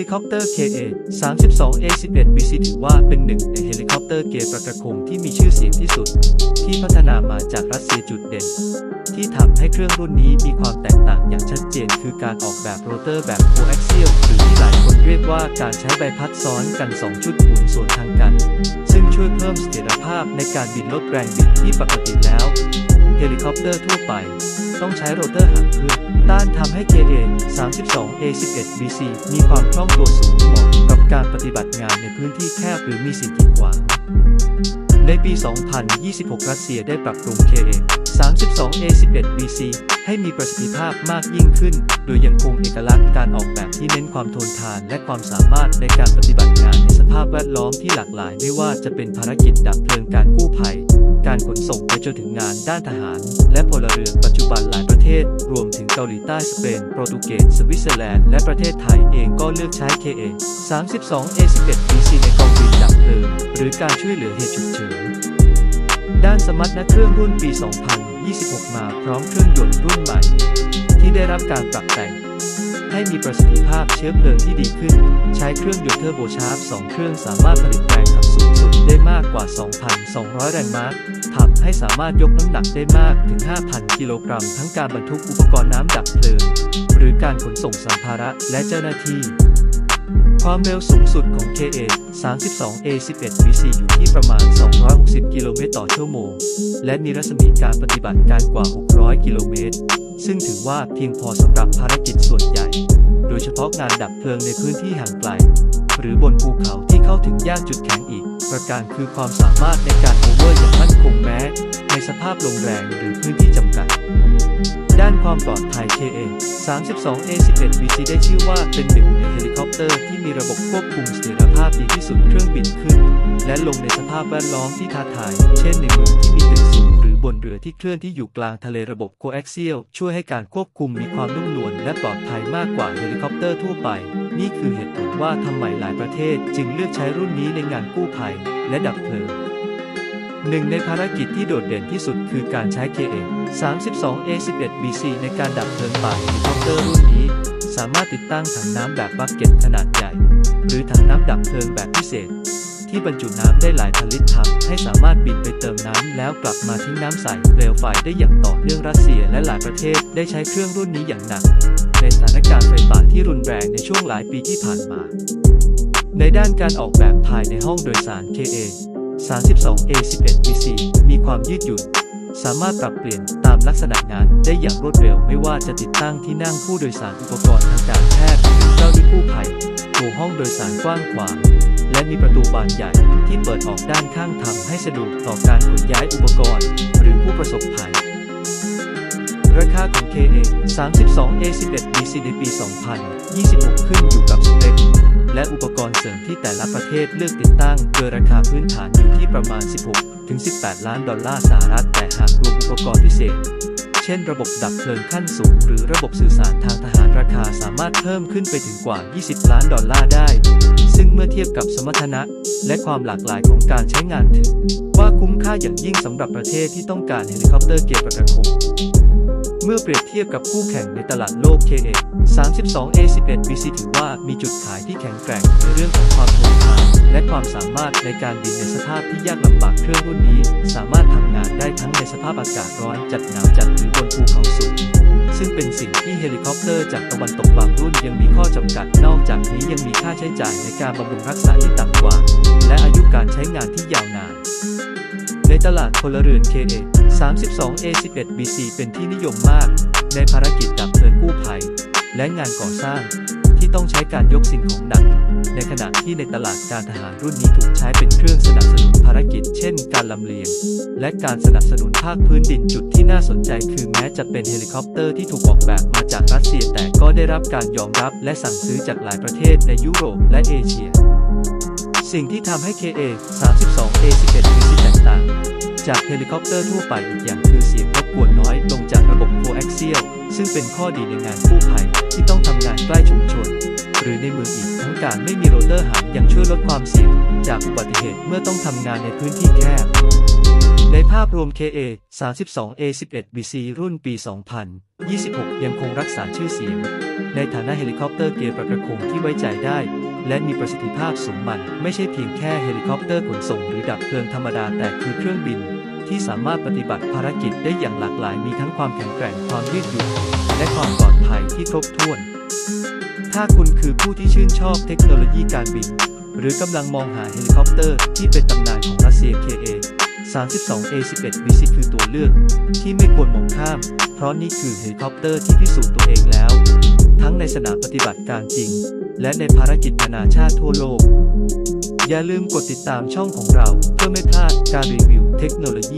ลิคอปเตอร์ KA 32 A11 BC ถือว่าเป็นหนึ่งในเฮลิคอปเตอร์เกประกระคงที่มีชื่อเสียงที่สุด ที่พัฒนามาจากรัสเซียจุดเด่น ที่ทำให้เครื่องรุ่นนี้มีความแตกต่างอย่างชัดเจน คือการออกแบบโรเตอร์แบบ coaxial หรือที่หลายคนเรียกว่าการใช้ใบพัดซ้อนกัน 2 ชุดหมุนสวนทางกัน ซึ่งช่วยเพิ่มเสถียรภาพในการบินลดแรงบิดที่ปกติแล้ว เฮลิคอปเตอร์ทั่วไป ต้องใช้โรเตอร์หางขึ้นต้านทำให้ KA 32 A11 BC มีความคล่องตัวสูงเหมาะกับการปฏิบัติงานในพื้นที่แคบหรือมีสิ่งกีดขวางในปี 2026 รัสเซียได้ปรับปรุง KA 32 A11 BC ให้มีประสิทธิภาพมากยิ่งขึ้น โดยยังคงเอกลักษณ์การออกแบบที่เน้นความทนทานและความสามารถในการปฏิบัติงานในสภาพแวดล้อมที่หลากหลาย ไม่ว่าจะเป็นภารกิจดับเพลิงการกู้ภัย การขนส่งไปจนถึงงานด้านทหาร และพลเรือนปัจจุบันหลายประเทศ รวมถึงเกาหลีใต้สเปนโปรตุเกสสวิตเซอร์แลนด์และประเทศไทยเองก็เลือกใช้ KA 32 A11 BC ในกองบินดับเพลิงหรือการช่วยเหลือเหตุฉุกเฉินด้านสมรรถนะเครื่องรุ่นปี 2026 มาพร้อมเครื่องยนต์รุ่นใหม่ ที่ได้รับการปรับแต่ง ให้มีประสิทธิภาพเชื้อเพลิงที่ดีขึ้น ใช้เครื่องยนต์เทอร์โบชาร์ป2เครื่องสามารถผลิตแรงขับสูงสุดได้มากกว่า 2,200 แรงม้าทำให้สามารถยกน้ำหนักได้มากถึง 5,000 กิโลกรัม ทั้งการบรรทุกอุปกรณ์น้ำดับเพลิง หรือการขนส่งสัมภาระและเจ้าหน้าที่ ความเร็วสูงสุดของ KA 32 A11 BC อยู่ที่ประมาณ 260 กิโลเมตรต่อชั่วโมง และมีรัศมีการปฏิบัติการกว่า 600 กิโลเมตร ซึ่งถือว่าเพียงพอสำหรับภารกิจส่วนใหญ่ โดยเฉพาะงานดับเพลิงในพื้นที่ห่างไกล หรือบนภูเขาที่เข้าถึงยากจุดแข็งอีก ประการคือความสามารถในการโอเวอร์อย่างมั่นคงแม้ ในสภาพลมแรงหรือพื้นที่จำกัด ด้านความปลอดภัย KA 32 A11 BC ได้ชื่อว่าเป็นหนึ่งในเฮลิคอปเตอร์ที่มีระบบควบคุมเสถียรภาพดีที่สุดเครื่องบินขึ้น และลงในสภาพแวดล้อมที่ท้าทาย เช่นในเมืองที่มีตึกสูงหรือบนเรือที่เคลื่อนที่อยู่กลางทะเลระบบ coaxial ช่วยให้การควบคุมมีความนุ่มนวลและปลอดภัยมากกว่าเฮลิคอปเตอร์ทั่วไป นี่คือเหตุผลว่าทำไมหลายประเทศจึงเลือกใช้รุ่นนี้ในงานกู้ภัย และดับเพลิง หนึ่งในภารกิจที่โดดเด่นที่สุดคือการใช้ KA 32 A11 BC ในการดับเพลิงป่าเฮลิคอปเตอร์รุ่นนี้ สามารถติดตั้งถังน้ำแบบบักเก็ตขนาดใหญ่ หรือถังน้ำดับเพลิงแบบพิเศษ ที่บรรจุน้ำได้หลายพันลิตรทำให้สามารถบินไปเติมน้ำแล้วกลับมาทิ้งน้ำใส่เปลวไฟได้อย่างต่อเนื่องรัสเซียและหลายประเทศได้ใช้เครื่องรุ่นนี้อย่างหนัก ในสถานการณ์ไฟป่าที่รุนแรงในช่วงหลายปีที่ผ่านมา ในด้านการออกแบบภายในห้องโดยสาร KA 32 A11 BC มีความยืดหยุ่น สามารถปรับเปลี่ยนตามลักษณะงานได้อย่างรวดเร็ว ไม่ว่าจะติดตั้งที่นั่งผู้โดยสารอุปกรณ์ทางการแพทย์หรือเจ้าหน้าที่กู้ภัยตัวห้องโดยสารกว้างขวางและมีประตูบานใหญ่ที่เปิดออกด้านข้างทำให้สะดวกต่อการขนย้ายอุปกรณ์ หรือผู้ประสบภัย ราคาของ KA 32 A11 BC ในปี 2026 ขึ้นอยู่กับสเปค และอุปกรณ์เสริมที่แต่ละประเทศเลือกติดตั้งโดยราคาพื้นฐานอยู่ที่ประมาณ 16 ถึง 18 ล้านดอลลาร์สหรัฐ แต่หากรวมอุปกรณ์พิเศษ เช่นระบบดับเพลิงขั้นสูง หรือระบบสื่อสารทางทหารราคาสามารถเพิ่มขึ้นไปถึงกว่า 20 ล้านดอลลาร์ได้ ซึ่งเมื่อเทียบกับสมรรถนะ และความหลากหลายของการใช้งานถือว่าคุ้มค่าอย่างยิ่งสำหรับประเทศที่ต้องการเฮลิคอปเตอร์เกียร์ประกระคง มื่อเปรียบเทียบกับคู่แข่งในตลาดโลก KA 32 A11 BC ถือว่ามีจุดขายที่แข็งแกร่งในเรื่องของความทนทานและความสามารถในการบินในสภาพที่ยากลำบากเครื่องรุ่นนี้ สามารถทำงานได้ทั้งในสภาพอากาศร้อนจัดหนาวจัดหรือบนภูเขาสูง ซึ่งเป็นสิ่งที่เฮลิคอปเตอร์จากตะวันตกบางรุ่นยังมีข้อจำกัด นอกจากนี้ยังมีค่าใช้จ่ายในการบำรุงรักษาที่ต่ำกว่า และอายุการใช้งานที่ยาวนานในตลาดพลเรือน KA 32 A11 BC เป็นที่นิยมมากในภารกิจดับเพลิงกู้ภัย และงานก่อสร้าง ที่ต้องใช้การยกสิ่งของหนัก ในขณะที่ในตลาดการทหารรุ่นนี้ถูกใช้เป็นเครื่องสนับสนุนภารกิจ เช่น การลำเลียง และการสนับสนุนภาคพื้นดินจุดที่น่าสนใจ คือแม้จะเป็นเฮลิคอปเตอร์ที่ถูกออกแบบมาจากรัสเซียแต่ก็ได้รับการยอมรับและสั่งซื้อจากหลายประเทศในยุโรปและเอเชีย สิ่งที่ทำให้ KA 32 A11 มีที่แตกต่างจากเฮลิคอปเตอร์ทั่วไปอีกอย่างคือเสียงรบกวนน้อยลง ซึ่งเป็นข้อดีในงานกู้ภัยที่ต้องทำงานใกล้ชุมชน หรือในเมืองอีกทั้งการไม่มีโรเตอร์หางยังช่วยลดความเสี่ยงจากอุบัติเหตุเมื่อต้องทำงานในพื้นที่แคบ ในภาพรวม KA 32 A11 BC รุ่นปี 2026 ยังคงรักษาชื่อเสียง ในฐานะเฮลิคอปเตอร์เกียร์ประกระคงที่ไว้ใจได้และมีประสิทธิภาพสูงมัน ไม่ใช่เพียงแค่เฮลิคอปเตอร์ขนส่งหรือดับเพลิงธรรมดาแต่คือเครื่องบิน ที่สามารถปฏิบัติภารกิจได้อย่างหลากหลายมีทั้งความแข็งแกร่งความยืดหยุ่นและความปลอดภัยที่ครบถ้วน ถ้าคุณคือผู้ที่ชื่นชอบเทคโนโลยีการบิน หรือกำลังมองหาเฮลิคอปเตอร์ที่เป็นตำนานของรัสเซีย KA 32 A11 VC คือตัวเลือก ที่ไม่ควรมองข้าม เพราะนี่คือเฮลิคอปเตอร์ที่พิสูจน์ตัวเองแล้ว ทั้งในสนามปฏิบัติการจริง และในภารกิจนานาชาติทั่วโลก อย่าลืมกดติดตามช่องของเรา เพื่อไม่พลาดการรีวิวเทคโนโลยี